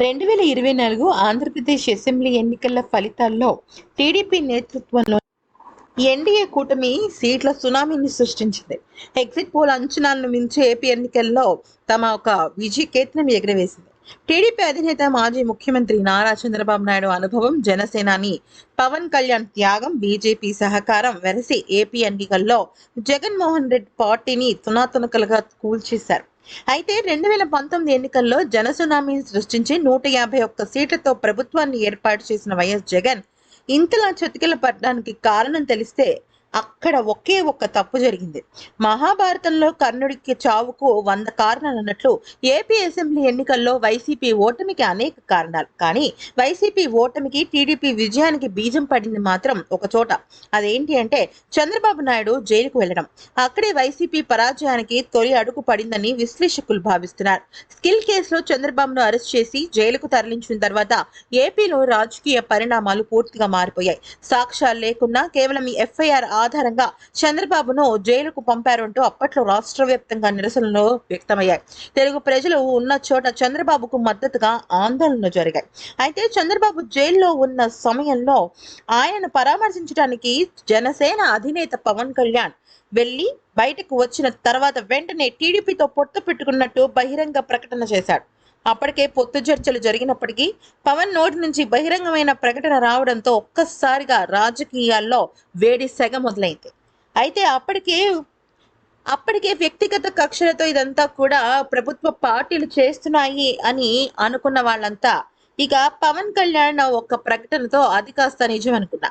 రెండు వేల ఇరవై నాలుగు ఆంధ్రప్రదేశ్ అసెంబ్లీ ఎన్నికల ఫలితాల్లో టీడీపీ నేతృత్వంలో ఎన్డీఏ కూటమి సీట్ల సునామీని సృష్టించింది. ఎగ్జిట్ పోల్ అంచనాలను మించి ఏపీ ఎన్నికల్లో తమ ఒక విజయ కేతనం ఎగరవేసింది. టీడీపీ అధినేత మాజీ ముఖ్యమంత్రి నారా చంద్రబాబు నాయుడు అనుభవం జనసేనాని పవన్ కళ్యాణ్ త్యాగం బీజేపీ సహకారం వెరసి ఏపీ ఎన్నికల్లో జగన్మోహన్ రెడ్డి పార్టీని తునాతునకలుగా కూల్చేశారు. అయితే రెండు వేల పంతొమ్మిది ఎన్నికల్లో జనసునామీని సృష్టించి నూట యాభై ఒక్క సీట్లతో ప్రభుత్వాన్ని ఏర్పాటు చేసిన వైఎస్ జగన్ ఇంతలా చతికిల పడడానికి కారణం తెలిస్తే అక్కడ ఒకే ఒక్క తప్పు జరిగింది. మహాభారతంలో కర్ణుడికి చావుకు వంద కారణాలు అన్నట్లు ఏపీ అసెంబ్లీ ఎన్నికల్లో వైసీపీ ఓటమికి అనేక కారణాలు. కానీ వైసీపీ ఓటమికి టీడీపీ విజయానికి బీజం పడింది మాత్రం ఒక చోట. అదేంటి అంటే చంద్రబాబు నాయుడు జైలుకు వెళ్ళడం. అక్కడే వైసీపీ పరాజయానికి తొలి అడుగు పడిందని విశ్లేషకులు భావిస్తున్నారు. స్కిల్ కేసులో చంద్రబాబును అరెస్ట్ చేసి జైలుకు తరలించిన తర్వాత ఏపీలో రాజకీయ పరిణామాలు పూర్తిగా మారిపోయాయి. సాక్ష్యాలు లేకున్నా కేవలం ఎఫ్ఐఆర్ ఆధారంగా చంద్రబాబును జైలుకు పంపారంటూ అప్పట్లో రాష్ట్ర వ్యాప్తంగా నిరసనలు వ్యక్తమయ్యాయి. తెలుగు ప్రజలు ఉన్న చోట చంద్రబాబుకు మద్దతుగా ఆందోళనలు జరిగాయి. అయితే చంద్రబాబు జైల్లో ఉన్న సమయంలో ఆయన పరామర్శించడానికి జనసేన అధినేత పవన్ కళ్యాణ్ వెళ్ళి బయటకు వచ్చిన తర్వాత వెంటనే టీడీపీతో పొత్తు పెట్టుకున్నట్టు బహిరంగ ప్రకటన చేశాడు. అప్పటికే పొత్తు చర్చలు జరిగినప్పటికీ పవన్ నోటి నుంచి బహిరంగమైన ప్రకటన రావడంతో ఒక్కసారిగా రాజకీయాల్లో వేడి సెగ మొదలైంది. అయితే అప్పటికే అప్పటికే వ్యక్తిగత కక్షలతో ఇదంతా కూడా ప్రభుత్వ పార్టీలు చేస్తున్నాయి అని అనుకున్న వాళ్ళంతా ఇక పవన్ కళ్యాణ్ ఒక ప్రకటనతో అది కాస్త నిజం అనుకున్నా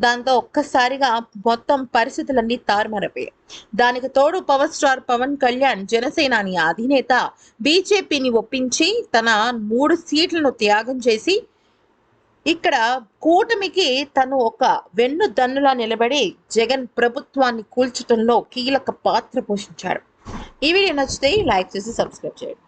దాంతో ఒక్కసారిగా మొత్తం పరిస్థితులన్నీ తారుమారపోయాయి దానికి తోడు పవర్ స్టార్ పవన్ కళ్యాణ్ జనసేనాని అధినేత బీజేపీని ఒప్పించి తన మూడు సీట్లను త్యాగం చేసి ఇక్కడ కూటమికి తను ఒక వెన్ను దన్నులా నిలబడి జగన్ ప్రభుత్వాన్ని కూల్చడంలో కీలక పాత్ర పోషించాడు ఈ వీడియో నచ్చితే లైక్ చేసి సబ్స్క్రైబ్ చేయండి.